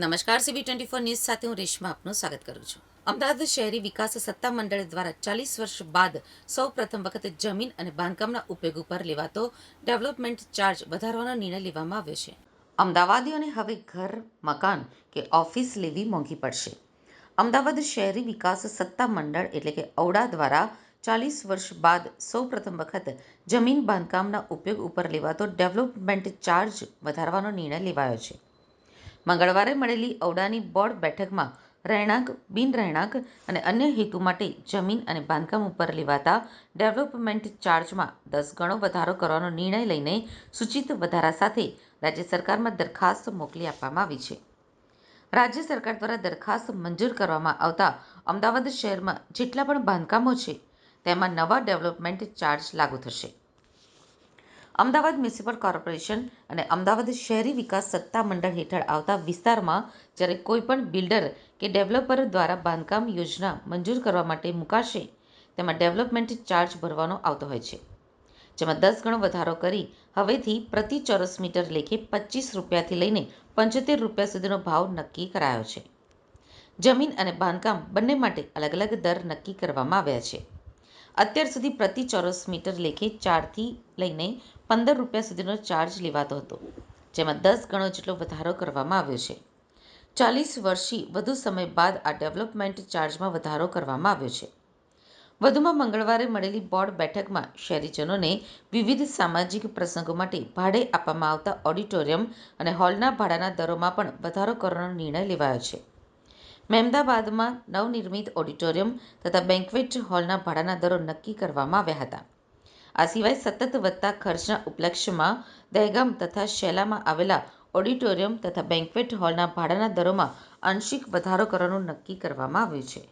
નમસ્કાર CB twenty four news સાથે હું રેશમા આપનું સ્વાગત કરું છું. અમદાવાદ શહેરી વિકાસ સત્તા મંડળ દ્વારા ચાલીસ વર્ષ બાદ સૌ પ્રથમ વખત જમીન અને બાંધકામના ઉપયોગ ઉપર લેવાતો ડેવલપમેન્ટ ચાર્જ વધારવાનો નિર્ણય લેવામાં આવ્યો છે. અમદાવાદીઓને હવે ઘર, મકાન કે ઓફિસ લેવી મોંઘી પડશે. અમદાવાદ શહેરી વિકાસ સત્તા મંડળ એટલે કે ઔડા દ્વારા ચાલીસ વર્ષ બાદ સૌ પ્રથમ વખત જમીન બાંધકામના ઉપયોગ ઉપર લેવાતો ડેવલપમેન્ટ ચાર્જ વધારવાનો નિર્ણય લેવાયો છે. મંગળવારે મળેલી ઔડાની બોર્ડ બેઠકમાં રહેણાંક બિનરહેણાંક અને અન્ય હેતુ માટે જમીન અને બાંધકામ ઉપર લેવાતા ડેવલપમેન્ટ ચાર્જમાં દસ ગણો વધારો કરવાનો નિર્ણય લઈને સૂચિત વધારા સાથે રાજ્ય સરકારમાં દરખાસ્ત મોકલી આપવામાં આવી છે. રાજ્ય સરકાર દ્વારા દરખાસ્ત મંજૂર કરવામાં આવતા અમદાવાદ શહેરમાં જેટલા પણ બાંધકામો છે, તેમાં નવા ડેવલપમેન્ટ ચાર્જ લાગુ થશે. અમદાવાદ મ્યુનિસિપલ કોર્પોરેશન અને અમદાવાદ શહેરી વિકાસ સત્તા મંડળ હેઠળ આવતા વિસ્તારમાં જ્યારે કોઈપણ બિલ્ડર કે ડેવલપર દ્વારા બાંધકામ યોજના મંજૂર કરવા માટે મુકાશે, તેમાં ડેવલપમેન્ટ ચાર્જ ભરવાનો આવતો હોય છે. જેમાં દસ ગણો વધારો કરી હવેથી પ્રતિ ચોરસ મીટર લેખે પચીસ રૂપિયાથી લઈને પંચોતેર રૂપિયા સુધીનો ભાવ નક્કી કરાયો છે. જમીન અને બાંધકામ બંને માટે અલગ અલગ દર નક્કી કરવામાં આવ્યા છે. અત્યાર સુધી પ્રતિ ચોરસ મીટર લેખે ચારથી લઈને પંદર રૂપિયા સુધીનો ચાર્જ લેવાતો હતો, જેમાં દસ ગણો જેટલો વધારો કરવામાં આવ્યો છે. ચાલીસ વર્ષથી વધુ સમય બાદ આ ડેવલપમેન્ટ ચાર્જમાં વધારો કરવામાં આવ્યો છે. વધુમાં મંગળવારે મળેલી બોર્ડ બેઠકમાં શહેરીજનોને વિવિધ સામાજિક પ્રસંગો માટે ભાડે આપવામાં આવતા ઓડિટોરિયમ અને હોલના ભાડાના દરોમાં પણ વધારો કરવાનો નિર્ણય લેવાયો છે. મહેમદાબાદમાં નવનિર્મિત ઓડિટોરિયમ તથા બેન્ક્વેટ હોલના ભાડાના દરો નક્કી કરવામાં આવ્યા હતા. આ સિવાય સતત વધતા ખર્ચના ઉપલક્ષ્યમાં દહેગામ તથા શેલામાં આવેલા ઓડિટોરિયમ તથા બેન્ક્વેટ હોલના ભાડાના દરોમાં આંશિક વધારો કરવાનું નક્કી કરવામાં આવ્યું છે.